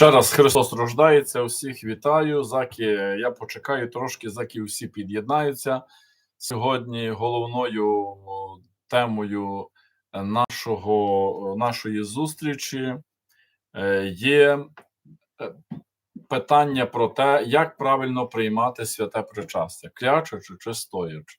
Ще раз Христос рождається, усіх вітаю. Заки, я почекаю трошки, заки всі під'єднаються. Сьогодні головною темою нашого, нашої зустрічі е, є е, питання про те, як правильно приймати святе причастя, клячучи чи стоячи.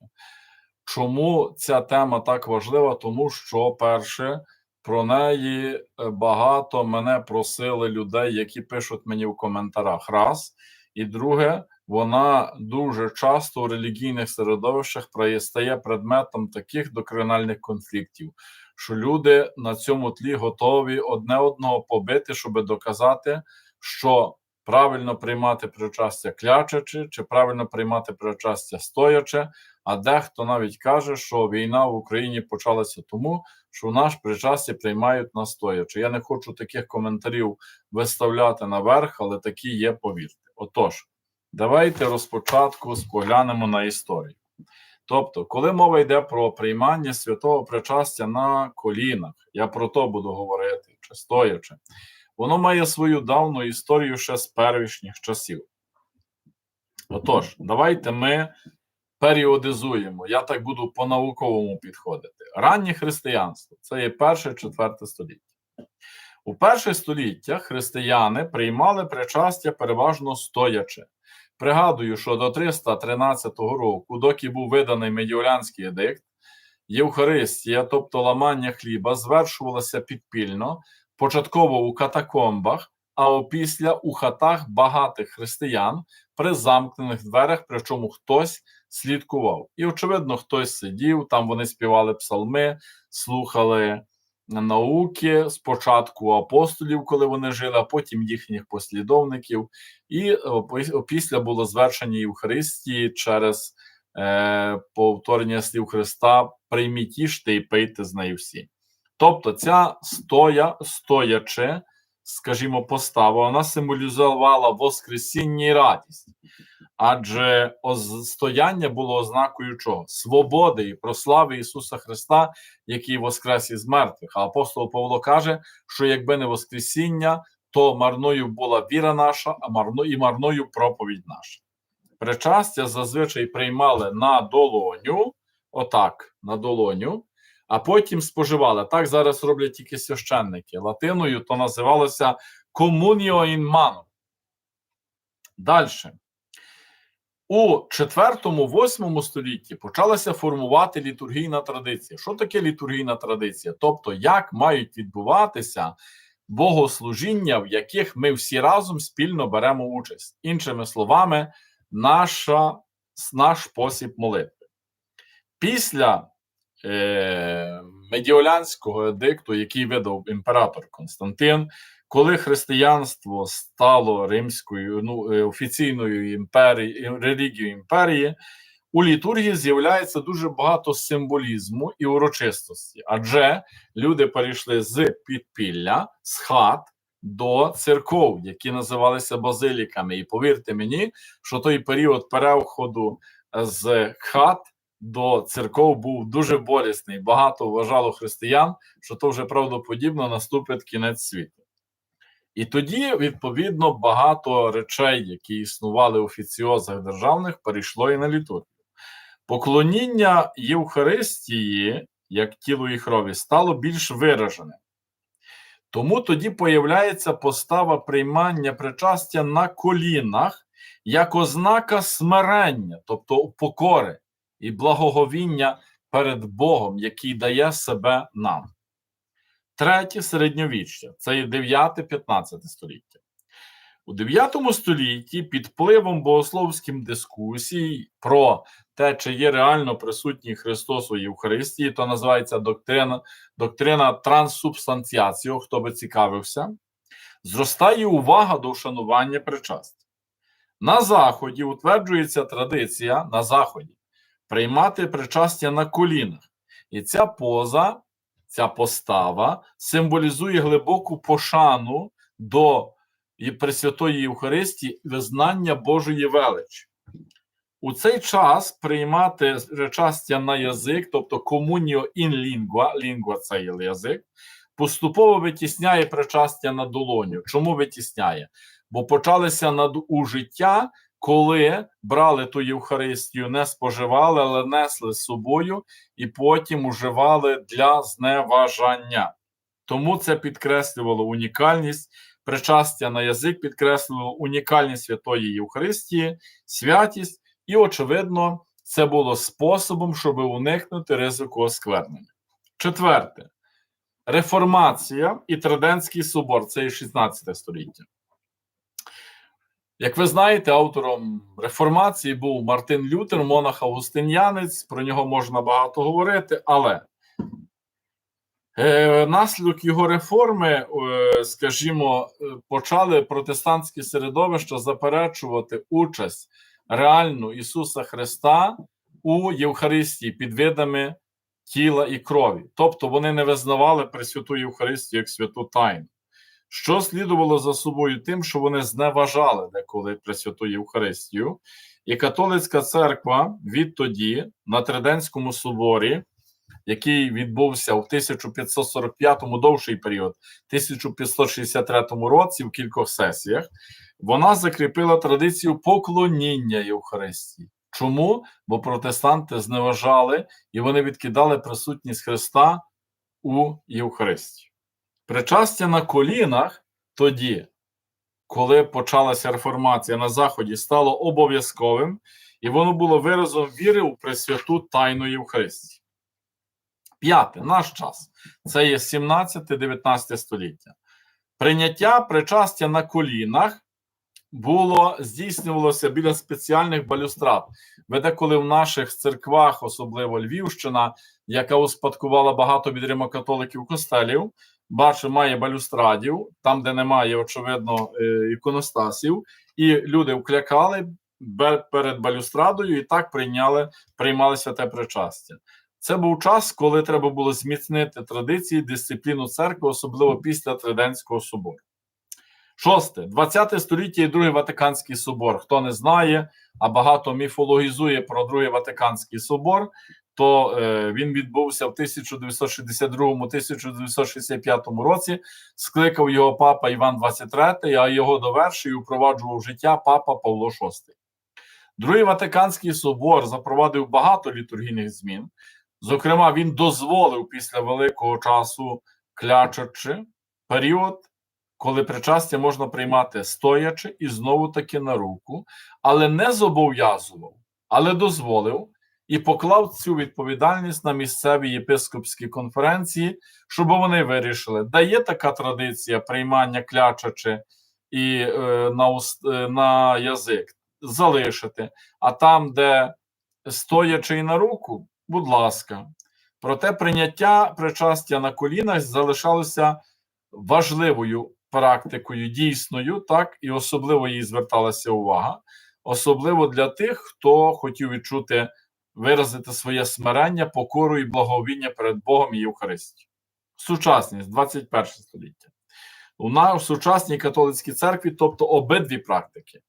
Чому ця тема так важлива? Тому що, перше, про неї е, багато мене просили людей, які пишуть мені в коментарях. Раз. І друге, вона дуже часто у релігійних середовищах стає предметом таких докринальних конфліктів, що люди на цьому тлі готові одне одного побити, щоб доказати, що правильно приймати причастя клячачи, чи правильно приймати причастя стоячи. А дехто навіть каже, що війна в Україні почалася тому, що в наш причасті приймають настоячи. Я не хочу таких коментарів виставляти наверх, але такі є, повірте. Отож, давайте розпочатку споглянемо на історію. Тобто, коли мова йде про приймання святого причастя на колінах, я про то буду говорити, чи стоячи, воно має свою давну історію ще з первішніх часів. Отож, давайте ми періодизуємо. Я так буду по-науковому підходити. Раннє християнство це є перше четверте століття. У перше століття християни приймали причастя переважно стоячи. Пригадую, що до 313 року, доки був виданий медіолянський едикт, Євхаристія, тобто ламання хліба, звершувалася підпільно, початково у катакомбах, а опісля у хатах багатих християн при замкнених дверях, причому хтось слідкував. І, очевидно, хтось сидів, там вони співали псалми, слухали науки спочатку апостолів, коли вони жили, а потім їхніх послідовників. І після було звершення Євхаристії через е, повторення слів Христа: прийміть їжте і пийте з нею всі. Тобто, ця стоя, стоячи, скажімо, постава, вона символізувала Воскресіння і радість. Адже стояння було ознакою чого? Свободи і прослави Ісуса Христа, який воскрес із мертвих. А апостол Павло каже, що якби не Воскресіння, то марною була віра наша, а марно і марною проповідь наша. Причастя зазвичай приймали на долоню, отак, на долоню, а потім споживали. Так зараз роблять тільки священники. Латиною то називалося комуніо ін мано. Далі. У 4-8 столітті почалася формувати літургійна традиція. Що таке літургійна традиція? Тобто, як мають відбуватися богослужіння, в яких ми всі разом спільно беремо участь, іншими словами, наша, наш спосіб молитви. Після е, медіолянського едикту, який видав імператор Константин, коли християнство стало римською ну, е, офіційною імперією, релігією імперії, у літургії з'являється дуже багато символізму і урочистості, адже люди перейшли з підпілля, з хат до церков, які називалися базиліками. І повірте мені, що той період переходу з хат до церков був дуже болісний. Багато вважало християн, що то вже правдоподібно наступить кінець світу. І тоді, відповідно, багато речей, які існували в офіціозах державних, перейшло і на літургію. Поклоніння Євхаристії, як тілу і крові, стало більш вираженим. Тому тоді появляється постава приймання причастя на колінах як ознака смирення, тобто покори і благоговіння перед Богом, який дає себе нам. Третє середньовіччя це є 9-15 століття. У 9 столітті під впливом богословським дискусій про те, чи є реально присутній Христос у Євхаристії, то називається доктрина доктрина транссубстанціаціо, хто би цікавився, зростає увага до вшанування причастя. На Заході утверджується традиція на Заході приймати причастя на колінах. І ця поза ця постава символізує глибоку пошану до Пресвятої Євхаристії визнання Божої величі. У цей час приймати причастя на язик, тобто комуніо ін лінгва, лінгва це язик, поступово витісняє причастя на долоню. Чому витісняє? Бо почалися надужиття, коли брали ту Євхаристію, не споживали, але несли з собою і потім уживали для зневажання. Тому це підкреслювало унікальність причастя на язик, підкреслювало унікальність святої Євхаристії, святість, і, очевидно, це було способом, щоб уникнути ризику осквернення. Четверте. Реформація і Триденський собор це і 16 століття. Як ви знаєте, автором реформації був Мартин Лютер, монах Августин'янець. Про нього можна багато говорити, але е, наслідок його реформи, е, скажімо, е, почали протестантські середовища заперечувати участь реальну Ісуса Христа у Євхаристії під видами тіла і крові. Тобто вони не визнавали Пресвяту Євхаристію як святу тайну. Що слідувало за собою тим, що вони зневажали деколи Пресвяту Євхаристію, і католицька церква відтоді на Триденському соборі, який відбувся у 1545-му довший період, 1563 році в кількох сесіях, вона закріпила традицію поклоніння Євхаристії. Чому? Бо протестанти зневажали і вони відкидали присутність Христа у Євхаристії. Причастя на колінах тоді, коли почалася реформація на Заході, стало обов'язковим, і воно було виразом віри у Пресвяту Тайну Євхаристії. П'яте, наш час. Це є 17-19 століття. Прийняття причастя на колінах було здійснювалося біля спеціальних балюстрад. Ви деколи в наших церквах, особливо Львівщина, яка успадкувала багато від римокатоликів костелів, бачу, має балюстрадів, там, де немає, очевидно, е, іконостасів, і люди вклякали перед балюстрадою і так прийняли, приймали святе причастя. Це був час, коли треба було зміцнити традиції, дисципліну церкви, особливо після Триденського собору. Шосте, 20 століття і Другий Ватиканський собор. Хто не знає, а багато міфологізує про Другий Ватиканський собор, то е, він відбувся в 1962-1965 році. Скликав його папа Іван XXIII, а його довершив і впроваджував життя папа Павло VI. Другий Ватиканський собор запровадив багато літургійних змін. Зокрема, він дозволив після великого часу клячачи період, коли причастя можна приймати стоячи і знову таки на руку, але не зобов'язував, але дозволив і поклав цю відповідальність на місцеві єпископські конференції, щоб вони вирішили, де є така традиція приймання клячачи і е, на, уст, е, на язик, залишити. А там, де стоячи на руку, будь ласка. Проте прийняття причастя на колінах залишалося важливою практикою, дійсною, так, і особливо їй зверталася увага, особливо для тих, хто хотів відчути, виразити своє смирення, покору і благовіння перед Богом і Євхаристією. Сучасність, 21 століття. У нас в сучасній католицькій церкві, тобто обидві практики,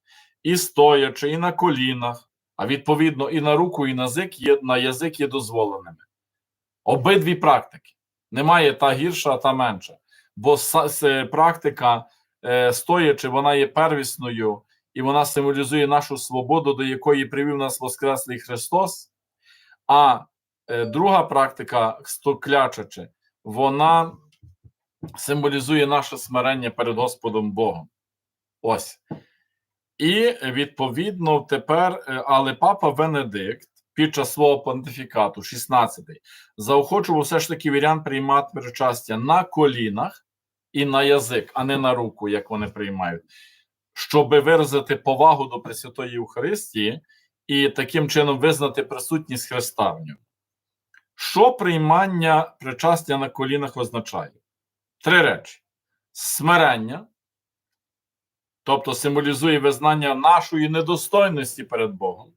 і стоячи, і на колінах, а відповідно і на руку, і на язик є, на язик є дозволеними. Обидві практики. Немає та гірша, та менша. Бо практика е, стоячи, вона є первісною і вона символізує нашу свободу, до якої привів нас Воскреслий Христос. А е, друга практика, стоклячачи, вона символізує наше смирення перед Господом Богом. Ось. І відповідно тепер, е, але папа Венедикт під час свого понтифікату, 16-й, заохочував все ж таки вірян приймати причастя на колінах і на язик, а не на руку, як вони приймають, щоб виразити повагу до Пресвятої Євхаристії і таким чином визнати присутність Христа в ньому. Що приймання причастя на колінах означає? Три речі: смирення, тобто символізує визнання нашої недостойності перед Богом.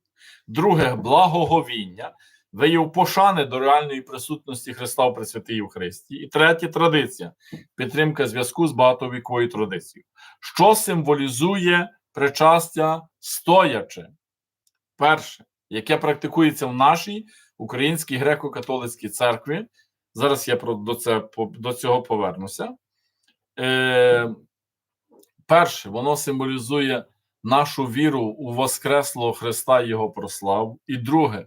Друге благоговіння, вияв пошани до реальної присутності Христа у Пресвятій Євхаристії. І третє традиція підтримка зв'язку з багатовіковою традицією. Що символізує причастя стоячи? Перше, яке практикується в нашій українській греко-католицькій церкві, Зараз я до, це, до цього повернуся. Е, перше, воно символізує нашу віру у Воскреслого Христа Його прославу. І друге,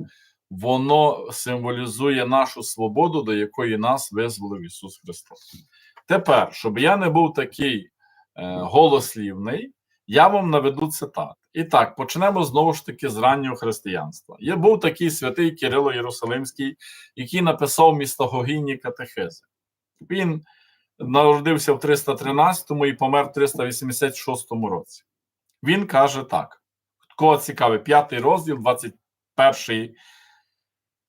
воно символізує нашу свободу, до якої нас визволив Ісус Христос. Тепер, щоб я не був такий е, голослівний, я вам наведу цитат. І так, почнемо знову ж таки з раннього християнства. Є був такий святий Кирило Єрусалимський, який написав містогогінні катехези. Він народився в 313-му і помер в 386 році. Він каже так: кого цікавий, п'ятий розділ, 21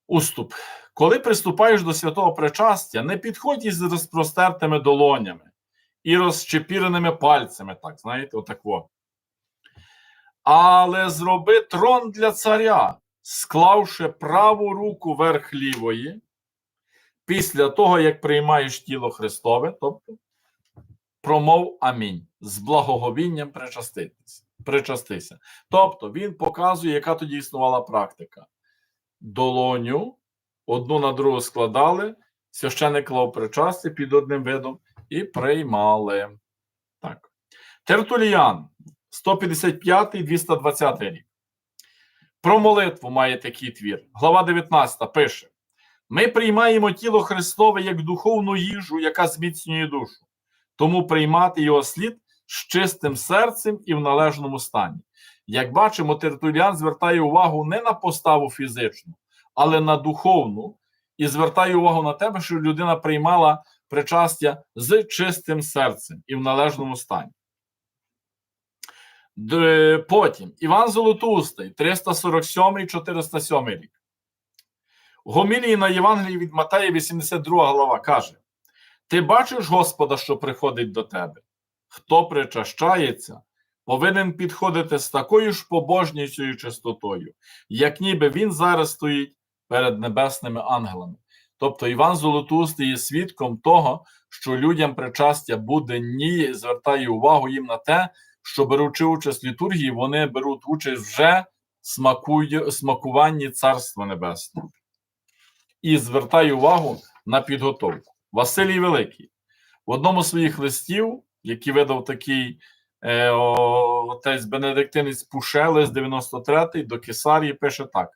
уступ. Коли приступаєш до святого причастя, не підходь із розпростертими долонями і розчепіреними пальцями, так, знаєте, отако. Але зроби трон для царя, склавши праву руку верх лівої, після того, як приймаєш тіло Христове, тобто промов амінь, з благоговінням причаститися. причастися. Тобто він показує, яка тоді існувала практика. Долоню одну на другу складали, священик клав причасти під одним видом і приймали. Так. Тертуліян, 155 220 рік. Про молитву має такий твір. Глава 19 пише: Ми приймаємо тіло Христове як духовну їжу, яка зміцнює душу. Тому приймати його слід з чистим серцем і в належному стані. Як бачимо, Тертуліан звертає увагу не на поставу фізичну, але на духовну, і звертає увагу на те, що людина приймала причастя з чистим серцем і в належному стані. Потім Іван Золотустий, 347 407 рік. Гомілії на Євангелії від Матея, 82 глава, каже: Ти бачиш Господа, що приходить до тебе. Хто причащається, повинен підходити з такою ж побожністю і чистотою, як ніби він зараз стоїть перед небесними ангелами. Тобто Іван Золотустий є свідком того, що людям причастя буде ні, звертає увагу їм на те, що беручи участь в літургії, вони беруть участь вже смакує, смакуванні Царства Небесного. І звертає увагу на підготовку. Василій Великий в одному з своїх листів, який видав такий е, отець Бенедиктинець Пушели з 93 до Кесарії, пише так: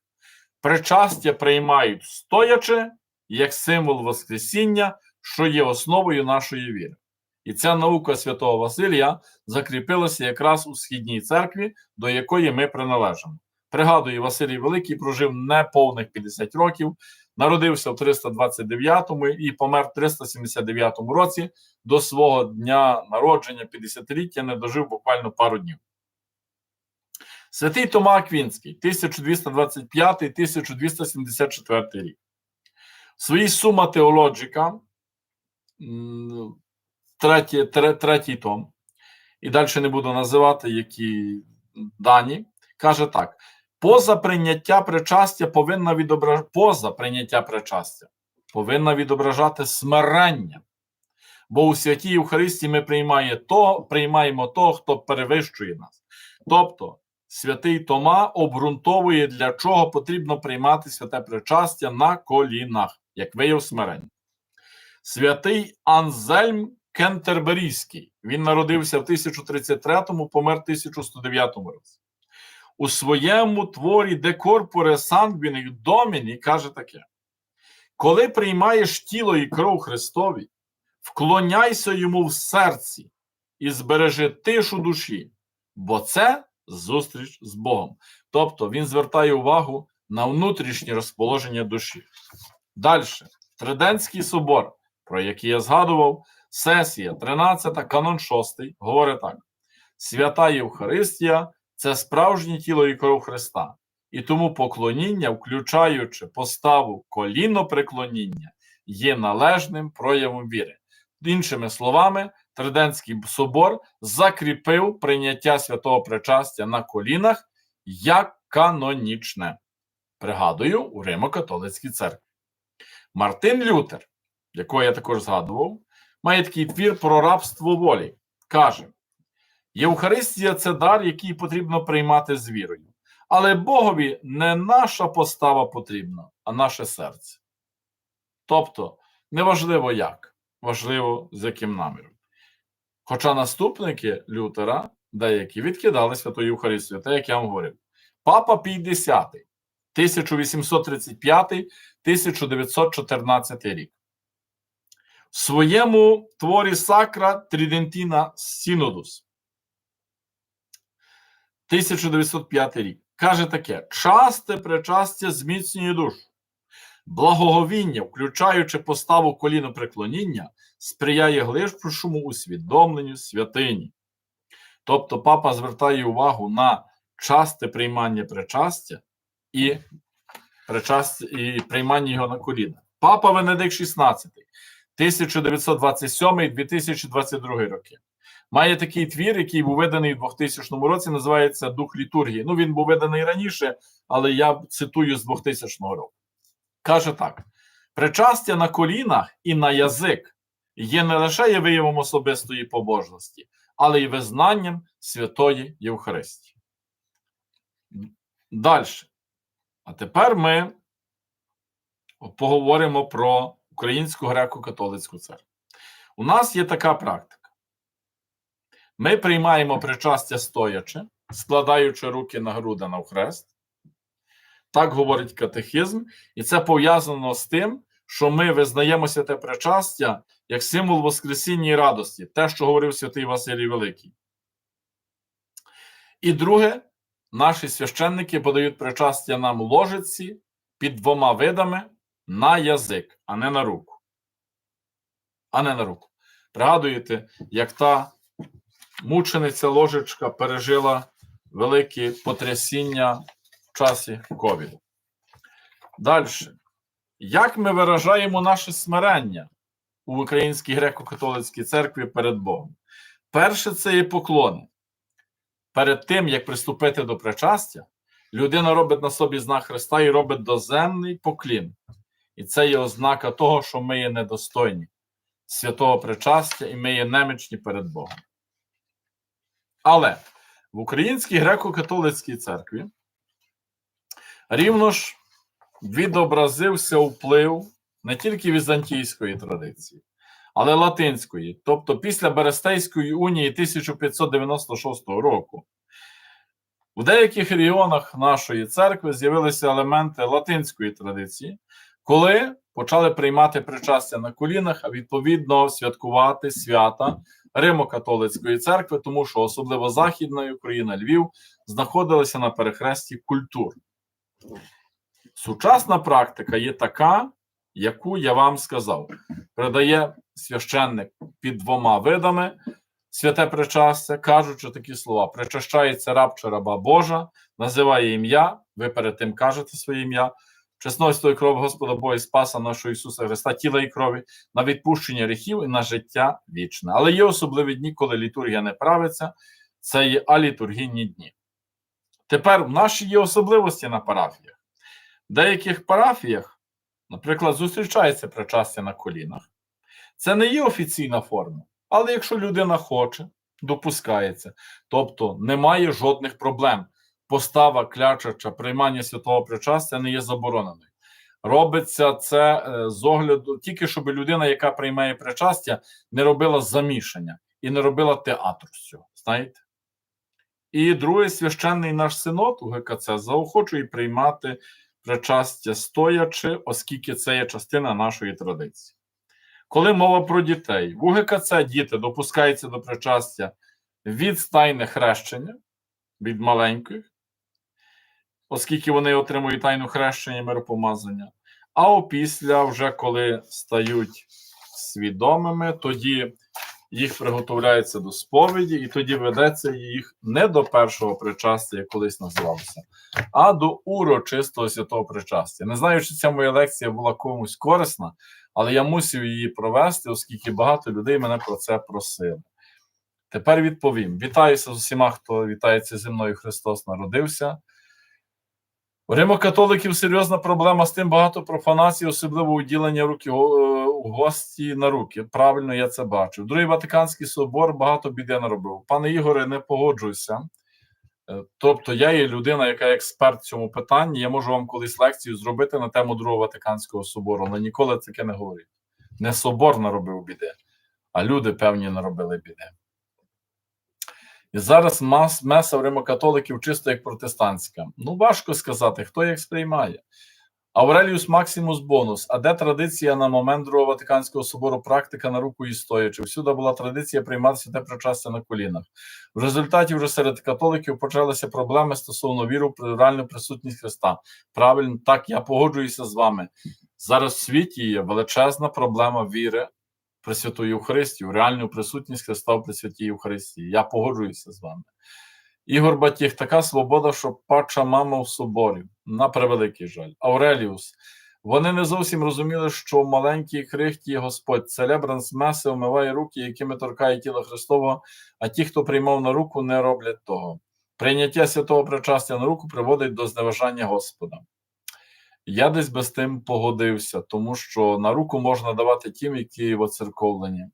причастя приймають стоячи як символ Воскресіння, що є основою нашої віри. І ця наука святого Василія закріпилася якраз у східній церкві, до якої ми приналежимо. Пригадую, Василій Великий прожив неповних 50 років, народився в 329 і помер в 379 році. До свого дня народження 50-ліття не дожив буквально пару днів. Святий Тома Аквінський, 1225-1274 рік. В своїй сума теологіка, третій, третій том, і далі не буду називати які дані, каже так: поза прийняття причастя повинна відображати поза прийняття причастя повинна відображати смирення. Бо у святій Євхаристії ми приймає то, приймаємо того, хто перевищує нас. Тобто, святий Тома обґрунтовує, для чого потрібно приймати святе причастя на колінах, як вияв смирення. Святий Анзельм Кентерберійський. Він народився в 1033-му, помер в 1109 році. У своєму творі De Corpore Sanguinis Domini каже таке: коли приймаєш тіло і кров Христові, вклоняйся йому в серці і збережи тишу душі, бо це зустріч з Богом. Тобто він звертає увагу на внутрішнє розположення душі. Далі, Триденський собор, про який я згадував, сесія 13, канон 6, говорить так: Свята Євхаристія це справжнє тіло і кров Христа. І тому поклоніння, включаючи поставу коліно преклоніння, є належним проявом віри. Іншими словами, Триденський собор закріпив прийняття святого причастя на колінах як канонічне. Пригадую, у Римо-католицькій церкві. Мартин Лютер, якого я також згадував, має такий твір про рабство волі. Каже: Євхаристія це дар, який потрібно приймати з вірою. Але Богові не наша постава потрібна, а наше серце. Тобто, Неважливо як, важливо з яким наміром. Хоча наступники Лютера деякі відкидали Святу Євхаристію, те, як я вам говорив. Папа Пій X, 1835-1914 рік. В своєму творі Сакра Тридентіна Сінодус 1905 рік каже таке: часте причастя зміцнює душу. Благоговіння, включаючи поставу колінопреклоніння, сприяє глибшому усвідомленню святині. Тобто папа звертає увагу на часте приймання причастя і, причастя, і приймання його на коліна. Папа Венедикт XVI, 1927-2022 роки. Має такий твір, який був виданий у 2000 році, називається Дух літургії. Ну, він був виданий раніше, але я цитую з 2000 року. Каже так: причастя на колінах і на язик є не лише є виявом особистої побожності, але й визнанням Святої Євхаристії. Далі. А тепер ми поговоримо про Українську греко-католицьку церкву. У нас є така практика. Ми приймаємо причастя стоячи, складаючи руки на груди навхрест. Так говорить катехизм, і це пов'язано з тим, що ми визнаємо святе причастя як символ Воскресіння і радості, те, що говорив святий Василій Великий. І друге, наші священники подають причастя нам ложиці під двома видами на язик, а не на руку. А не на руку. Пригадуєте, як та мучениця ложечка пережила великі потрясіння в часі ковіду. Далі. Як ми виражаємо наше смирення у Українській греко-католицькій церкві перед Богом? Перше, це є поклони. Перед тим, як приступити до причастя, людина робить на собі знак Христа і робить доземний поклін. І це є ознака того, що ми є недостойні святого причастя і ми є немічні перед Богом. Але в Українській греко-католицькій церкві рівно ж відобразився вплив не тільки візантійської традиції, але латинської. Тобто після Берестейської унії 1596 року в деяких регіонах нашої церкви з'явилися елементи латинської традиції, коли почали приймати причастя на колінах, а відповідно святкувати свята Римо-католицької церкви, тому що особливо Західна Україна, Львів знаходилися на перехресті культур. Сучасна практика є така, яку я вам сказав. Передає священник під двома видами святе причастя, кажучи такі слова: причащається раб чи раба Божа, називає ім'я, ви перед тим кажете своє ім'я, чесності кров Господа Бога і Спаса нашого Ісуса Христа, тіла і крові, на відпущення гріхів і на життя вічне. Але є особливі дні, коли літургія не правиться, це є алітургійні дні. Тепер в наші є особливості на парафіях. В деяких парафіях, наприклад, зустрічається причастя на колінах. Це не є офіційна форма, але якщо людина хоче, допускається. Тобто немає жодних проблем. Постава клячача, приймання святого причастя не є забороненою. Робиться це е, з огляду, тільки щоб людина, яка приймає причастя, не робила замішання і не робила театру з цього. Знаєте? І другий священний наш синод у ГКЦ заохочує приймати причастя стоячи, оскільки це є частина нашої традиції. Коли мова про дітей, в УГКЦ діти допускаються до причастя від стайне хрещення, від маленьких, оскільки вони отримують тайну хрещення і миропомазання. А опісля, вже коли стають свідомими, тоді їх приготовляється до сповіді, і тоді ведеться їх не до першого причастя, як колись називалося, а до урочистого святого причастя. Не знаю, чи ця моя лекція була комусь корисна, але я мусив її провести, оскільки багато людей мене про це просили. Тепер відповім: вітаюся з усіма, хто вітається зі мною Христос народився. У римокатоликів серйозна проблема з тим багато профанацій, особливо уділення руки у гості на руки. Правильно, я це бачив. Другий Ватиканський собор багато біди наробив. Пане Ігоре, не погоджуюся. Е, Тобто, я є людина, яка експерт в цьому питанні. Я можу вам колись лекцію зробити на тему Другого Ватиканського собору, але ніколи таке не говорив. Не собор наробив біди, а люди певні наробили біди. І зараз мас, меса в римокатоликів чисто як протестантська. Ну, важко сказати, хто як сприймає. Авреліус Максимус Бонус. А де традиція на момент Другого Ватиканського собору практика на руку і стоячи? Всюди була традиція приймати святе причастя на колінах. В результаті вже серед католиків почалися проблеми стосовно віру в реальну присутність Христа. Правильно, так, я погоджуюся з вами. Зараз в світі є величезна проблема віри Пресвяту Євхаристію, реальну присутність Христа в Пресвятій Євхаристії. Я погоджуюся з вами. Ігор Батіг, така свобода, що пача мама в соборі. На превеликий жаль. Ауреліус. Вони не зовсім розуміли, що маленький крихті Господь целебранс меси омиває руки, якими торкає тіло Христового, а ті, хто приймав на руку, не роблять того. Прийняття святого причастя на руку приводить до зневажання Господа. Я десь без тим погодився, тому що на руку можна давати тим, які воцерковлені.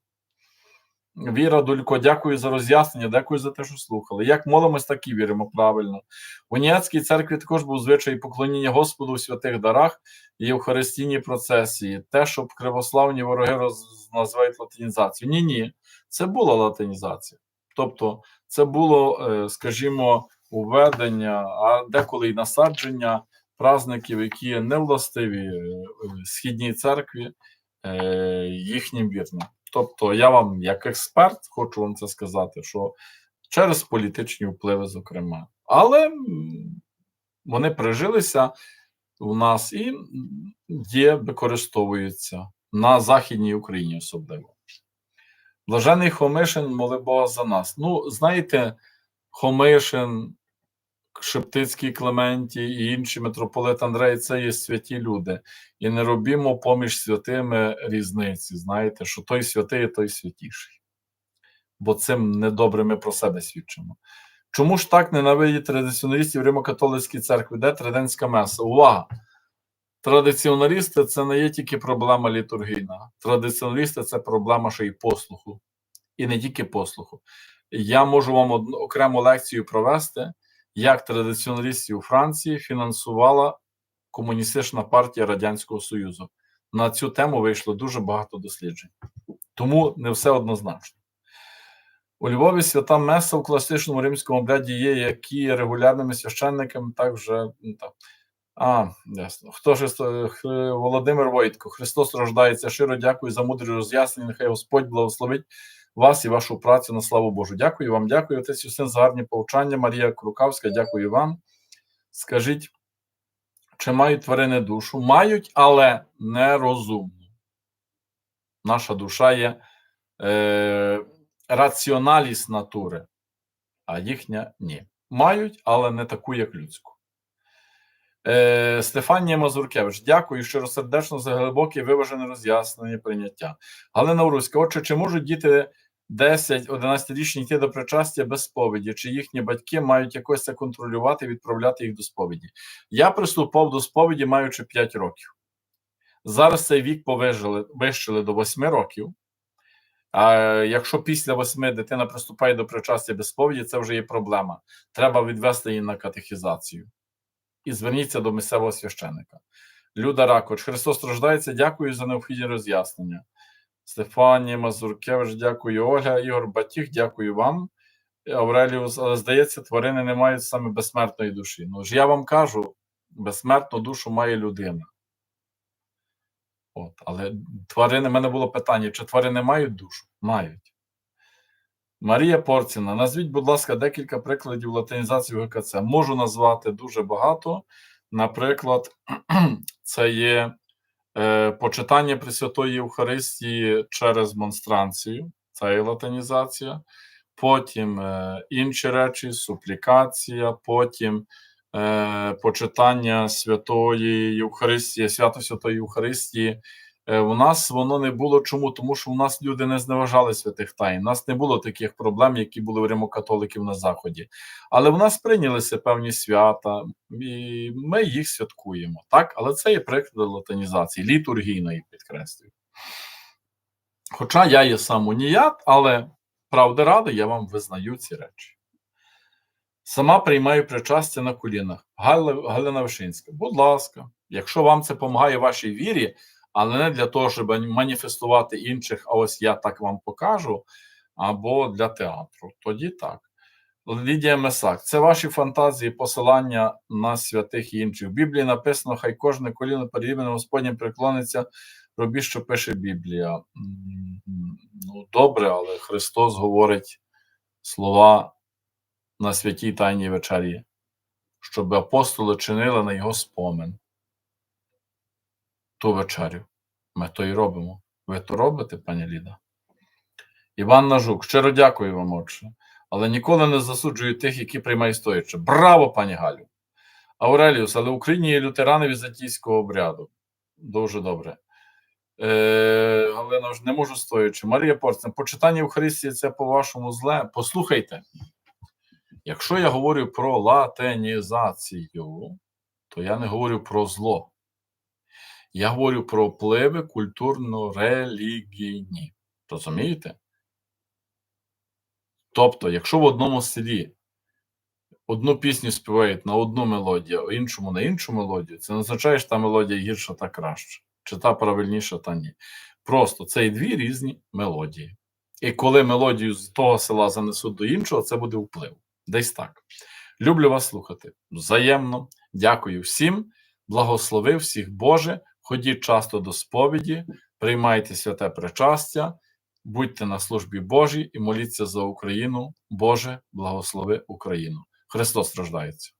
Віра, Дулько, дякую за роз'яснення, дякую за те, що слухали. Як молимось, так і віримо правильно. В уніатській церкві також був звичай поклоніння Господу у святих дарах і Євхаристійній процесії. Те, що кривославні вороги роз... називають латинізацією. Ні, ні, це була латинізація. Тобто, це було, е, скажімо, уведення, а деколи й насадження празників, які не властиві е, східній церкві, е, їхнім вірним. Тобто, я вам, як експерт, хочу вам це сказати, що через політичні впливи, зокрема, але вони прижилися у нас і є, використовуються на Західній Україні особливо. Блажений Хомишин, моли Бога за нас. Ну, знаєте, Хомишин, Шептицький Клементі і інші митрополит Андрей це є святі люди. І не робімо поміж святими різниці. Знаєте, що той святий, той святіший. Бо цим недобре ми про себе свідчимо. Чому ж так ненавидять традиціоналістів Римо-католицької церкви? Де традентська меса? Увага! Традиціоналісти це не є тільки проблема літургійна. Традиціоналісти це проблема ще й послуху. І не тільки послуху. Я можу вам одну окрему лекцію провести, як традиціоналістів у Франції фінансувала комуністична партія Радянського Союзу. На цю тему вийшло дуже багато досліджень. Тому не все однозначно. У Львові свята Меса в класичному римському обряді є, які регулярними священниками, так вже ну, так. А, ясно. Хто ж Володимир Войтко, Христос рождається. Щиро дякую за мудрі роз'яснення. Нехай Господь благословить вас і вашу працю на славу Божу. Дякую вам, дякую, отець Юсин, за гарні повчання. Марія Крукавська, дякую вам. Скажіть, чи мають тварини душу? Мають, але нерозумну. Наша душа є е, раціоналіс натури, а їхня ні. Мають, але не таку, як людську. Е, Стефанія Мазуркевич, дякую щиросердечно за глибоке виважене роз'яснення прийняття. Галина Уруська, отже, чи можуть діти 10-11-річні йти до причастя без сповіді, чи їхні батьки мають якось це контролювати відправляти їх до сповіді? Я приступав до сповіді, маючи 5 років. Зараз цей вік повижили, вищили до 8 років. А якщо після 8 дитина приступає до причастя без сповіді, це вже є проблема. Треба відвести її на катехізацію і зверніться до місцевого священика. Люда Ракоч, Христос страждається. Дякую за необхідні роз'яснення. Стефанія Мазуркевич, дякую. Ольга, Ігор Батіг, дякую вам. Авреліус, але здається, тварини не мають саме безсмертної душі. Ну ж я вам кажу, безсмертну душу має людина. От, але тварини, в мене було питання: чи тварини мають душу? Мають. Марія Порціна, назвіть, будь ласка, декілька прикладів латинізації ГКЦ. Можу назвати дуже багато. Наприклад, це є почитання Пресвятої Євхаристії через монстранцію, це і латинізація. Потім е, інші речі, суплікація, потім е, почитання Святої Євхаристії, свято Святої Євхаристії. Е, У нас воно не було чому? Тому що у нас люди не зневажали святих тайн. У нас не було таких проблем, які були в римокатоликів на Заході. Але в нас прийнялися певні свята, і ми їх святкуємо. Так, але це є приклад латинізації, літургійної, підкреслюю. Хоча я є сам уніят, але правда ради, я вам визнаю ці речі. Сама приймаю причастя на колінах. Галина, Вишинська, будь ласка, якщо вам це допомагає вашій вірі, але не для того, щоб маніфестувати інших, а ось я так вам покажу, або для театру. Тоді так. Лідія Месак, це ваші фантазії, посилання на святих і інших. В Біблії написано, хай кожне коліно перед іменем Господнім преклониться, робіть, що пише Біблія. Ну, добре, але Христос говорить слова на святій Тайній вечері, щоб апостоли чинили на його спомин. Ту вечерю. Ми то і робимо. Ви то робите, пані Ліда? Іван Нажук, щиро дякую вам, отче, але ніколи не засуджую тих, які приймають стоячи. Браво, пані Галю! Ауреліус, але в Україні є лютерани візантійського обряду. Дуже добре. Е, Галина не можу стоячи. Марія Порцин, почитання Евхаристії це по-вашому зле. Послухайте, якщо я говорю про латинізацію, то я не говорю про зло. Я говорю про впливи культурно-релігійні. Розумієте? Тобто, якщо в одному селі одну пісню співають на одну мелодію, а іншому на іншу мелодію, це не означає, що та мелодія гірша та краща, чи та правильніша, та ні. Просто це і дві різні мелодії. І коли мелодію з того села занесуть до іншого, це буде вплив. Десь так. Люблю вас слухати. Взаємно. Дякую всім. Благослови всіх Боже. Ходіть часто до сповіді, приймайте святе причастя, будьте на службі Божій і моліться за Україну. Боже, благослови Україну. Христос страждається.